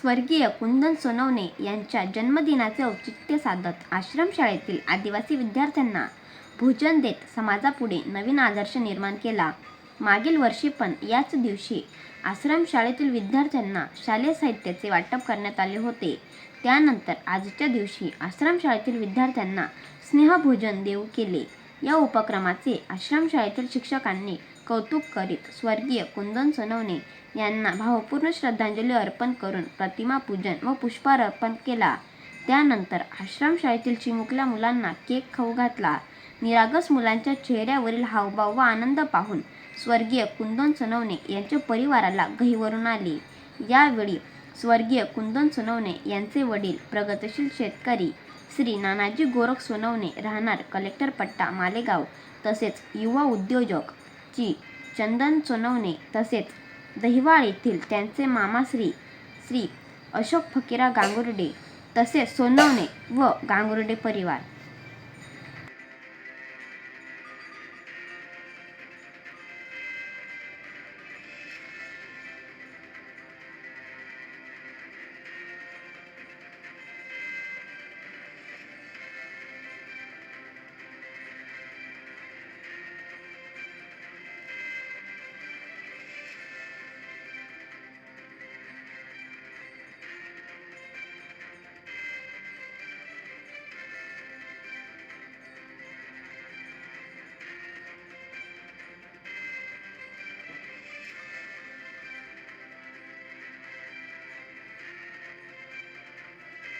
स्वर्गीय कुंदन सोनवणे यांच्या जन्मदिनाचे औचित्य साधत आश्रमशाळेतील आदिवासी विद्यार्थ्यांना भोजन देत समाजापुढे नवीन आदर्श निर्माण केला. मागील वर्षी पण याच दिवशी आश्रमशाळेतील विद्यार्थ्यांना शालेय साहित्याचे वाटप करण्यात आले होते. त्यानंतर आजच्या दिवशी आश्रमशाळेतील विद्यार्थ्यांना स्नेहभोजन देऊ केले. या उपक्रमाचे आश्रमशाळेतील शिक्षकांनी कौतुक करीत स्वर्गीय कुंदन सोनवणे यांना भावपूर्ण श्रद्धांजली अर्पण करून प्रतिमा पूजन व पुष्पहार अर्पण केला. त्यानंतर आश्रमशाळेतील चिमुकल्या मुलांना केक खाऊ घातला. निरागस मुलांच्या चेहऱ्यावरील हावभाव व आनंद पाहून स्वर्गीय कुंदन सोनवणे यांच्या परिवाराला गहिवरून आली. यावेळी स्वर्गीय कुंदन सोनवणे यांचे वडील प्रगतशील शेतकरी श्री नानाजी गोरख सोनवणे राहणार कलेक्टर पट्टा मालेगाव तसेच युवा उद्योजक ची चंदन सोनवणे तसेच दहिवाळ येथील त्यांचे मामा श्री श्री अशोक फकीरा गांगुर्डे तसेच सोनवणे व गांगुर्डे परिवार.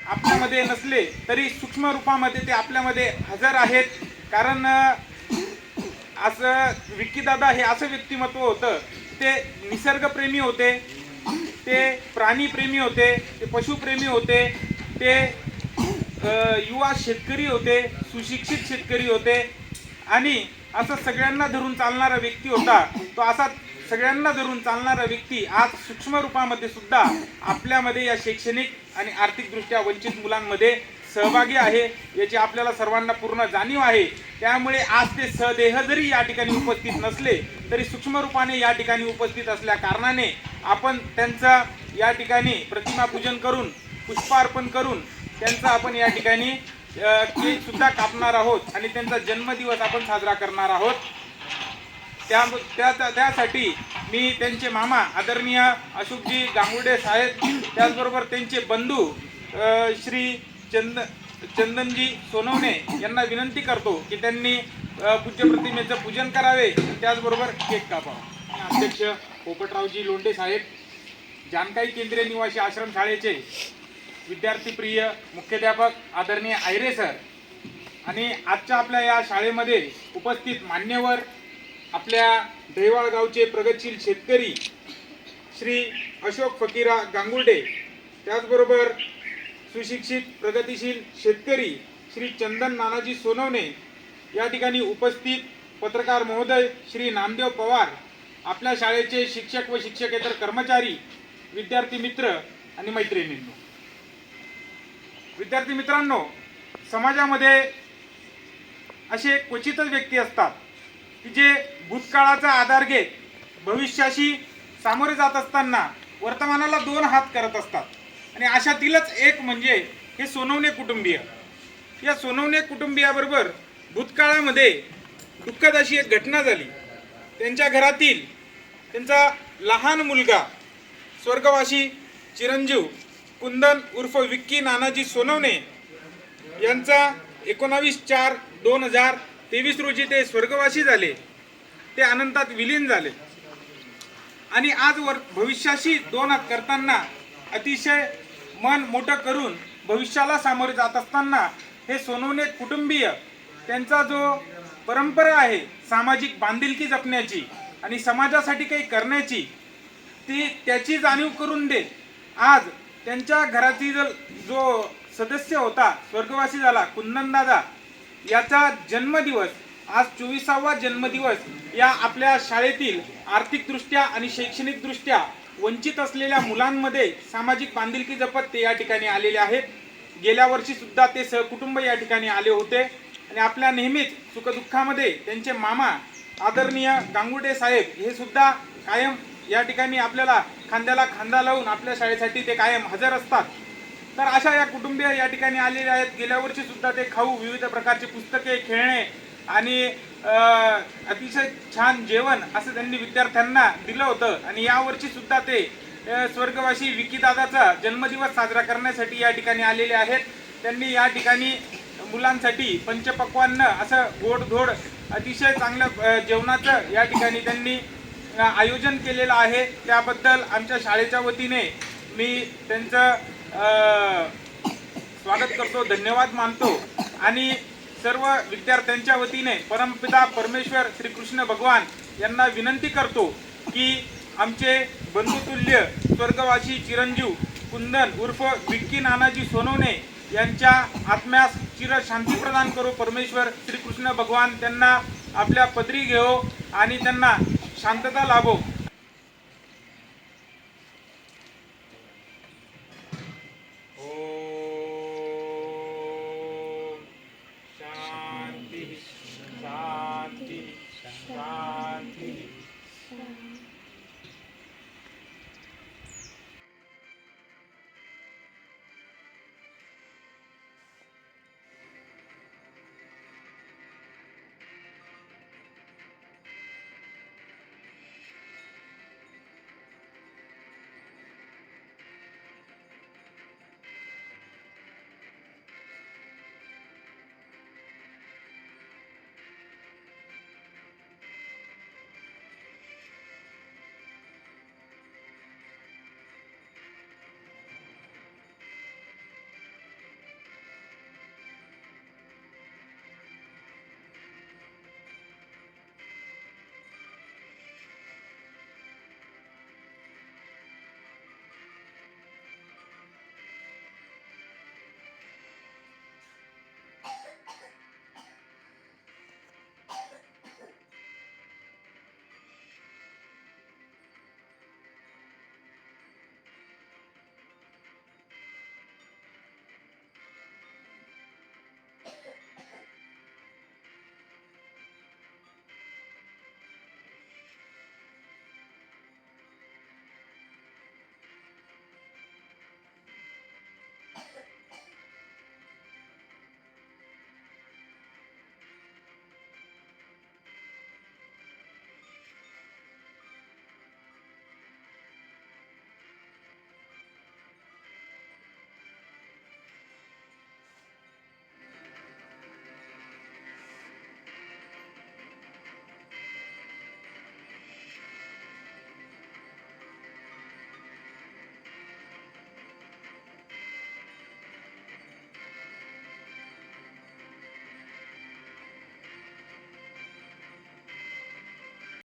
आपल्यामध्ये नसले तरी सूक्ष्म रूपामध्ये ते आपल्यामध्ये हजर आहेत. कारण असं विक्कीदादा हे असं व्यक्तिमत्व होतं ते निसर्गप्रेमी होते ते प्राणीप्रेमी होते ते पशुप्रेमी होते ते युवा शेतकरी होते सुशिक्षित शेतकरी होते. आणि असं सगळ्यांना धरून चालणारा व्यक्ती होता. तो असा सगळ्यांना धरून चालणारा व्यक्ती आज सूक्ष्म रूपामध्ये सुद्धा आपल्यामध्ये या शैक्षणिक आणि आर्थिकदृष्ट्या वंचित मुलांमध्ये सहभागी आहे याची आपल्याला सर्वांना पूर्ण जाणीव आहे. त्यामुळे आज ते सदेह जरी या ठिकाणी उपस्थित नसले तरी सूक्ष्म रूपाने या ठिकाणी उपस्थित असल्या कारणाने आपण त्यांचा या ठिकाणी प्रतिमा पूजन करून पुष्पार्पण करून त्यांचा आपण या ठिकाणी केक सुद्धा कापणार आहोत आणि त्यांचा जन्मदिवस आपण साजरा करणार आहोत. त्या त्या- त्यासाठी मी त्यांचे मामा आदरणीय अशोकजी गांगुडे साहेब त्याचबरोबर त्यांचे बंधू श्री चंद चंदनजी सोनवणे यांना विनंती करतो की त्यांनी पूज्य प्रतिमेचं पूजन करावे. त्याचबरोबर केक कापावा. अध्यक्ष पोपटरावजी लोंढे साहेब जानकाई केंद्रीय निवासी आश्रमशाळेचे विद्यार्थीप्रिय मुख्याध्यापक आदरणीय आयरे सर आणि आजच्या आपल्या या शाळेमध्ये उपस्थित मान्यवर आपल्या दहिवाळ गावचे प्रगतशील शेतकरी श्री अशोक फकीरा गांगुर्डे त्याचबरोबर सुशिक्षित प्रगतिशील शेतकरी श्री चंदन नानाजी सोनवणे या ठिकाणी उपस्थित पत्रकार महोदय श्री नामदेव पवार आपल्या शाळेचे शिक्षक व शिक्षकेतर कर्मचारी विद्यार्थी मित्र आणि मैत्रिणींनो. विद्यार्थी मित्रांनो समाजामध्ये असे क्वचितच व्यक्ती असतात की जे भूतकाळाचा आधार घेत भविष्याशी सामोरे जात असताना वर्तमानाला दोन हात करत असतात. आणि अशातीलच एक म्हणजे हे सोनवणे कुटुंबीय. या सोनवणे कुटुंबियाबरोबर भूतकाळामध्ये दुःखद अशी एक घटना झाली. त्यांच्या घरातील त्यांचा लहान मुलगा स्वर्गवासी चिरंजीव कुंदन उर्फ विक्की नानाजी सोनवणे यांचा एकोणावीस चार दोन हजार तेवीस रोजी ते स्वर्गवासी झाले. ते अनंतात विलीन झाले. आणि आज वर भविष्याशी दोन करताना अतिशय मन मोठं करून भविष्याला सामोरे जात असताना हे सोनवणे कुटुंबीय त्यांचा जो परंपरा आहे सामाजिक बांधिलकी जपण्याची आणि समाजासाठी काही करण्याची ती त्याची जाणीव करून दे आज त्यांच्या घरातील जो सदस्य होता स्वर्गवासी झाला कुंदनदादा याचा जन्मदिवस आज चोवीसावा जन्मदिवस या आपल्या शाळेतील आर्थिकदृष्ट्या आणि शैक्षणिकदृष्ट्या वंचित असलेल्या मुलांमध्ये सामाजिक बांधिलकी जपत ते या ठिकाणी आलेले आहेत. गेल्या वर्षीसुद्धा ते सहकुटुंब या ठिकाणी आले होते. आणि आपल्या नेहमीच सुखदुःखामध्ये त्यांचे मामा आदरणीय गांगुडे साहेब हे सुद्धा कायम या ठिकाणी आपल्याला खांद्याला खांदा लावून आपल्या शाळेसाठी ते कायम हजर असतात. तर अशा या कुटुंबीय या ठिकाणी आलेले आहेत. गेल्या वर्षी सुद्धा ते खाऊ विविध प्रकारचे पुस्तके खेळणे आणि अतिशय छान जेवण असं त्यांनी विद्यार्थ्यांना दिलं होतं. आणि यावर्षी सुद्धा ते स्वर्गवासी विकीदादाचा जन्मदिवस साजरा करण्यासाठी या ठिकाणी आलेले आहेत. त्यांनी या ठिकाणी मुलांसाठी पंचपक्वान्न असं गोडधोड अतिशय चांगलं जेवणाचं या ठिकाणी त्यांनी आयोजन केलेलं आहे. त्याबद्दल आमच्या शाळेच्या वतीने मी त्यांचं स्वागत करतो धन्यवाद मानतो. आणि सर्व विद्यार्थ्यांच्या वतीने परमपिता परमेश्वर श्रीकृष्ण भगवान यांना विनंती करतो की आमचे बंधुतुल्य स्वर्गवासी चिरंजीव कुंदन उर्फ विक्की नानाजी सोनवणे यांच्या आत्म्यास चिर शांती प्रदान करो. परमेश्वर श्रीकृष्ण भगवान त्यांना आपल्या पदरी घेओ आणि त्यांना शांतता लाभो.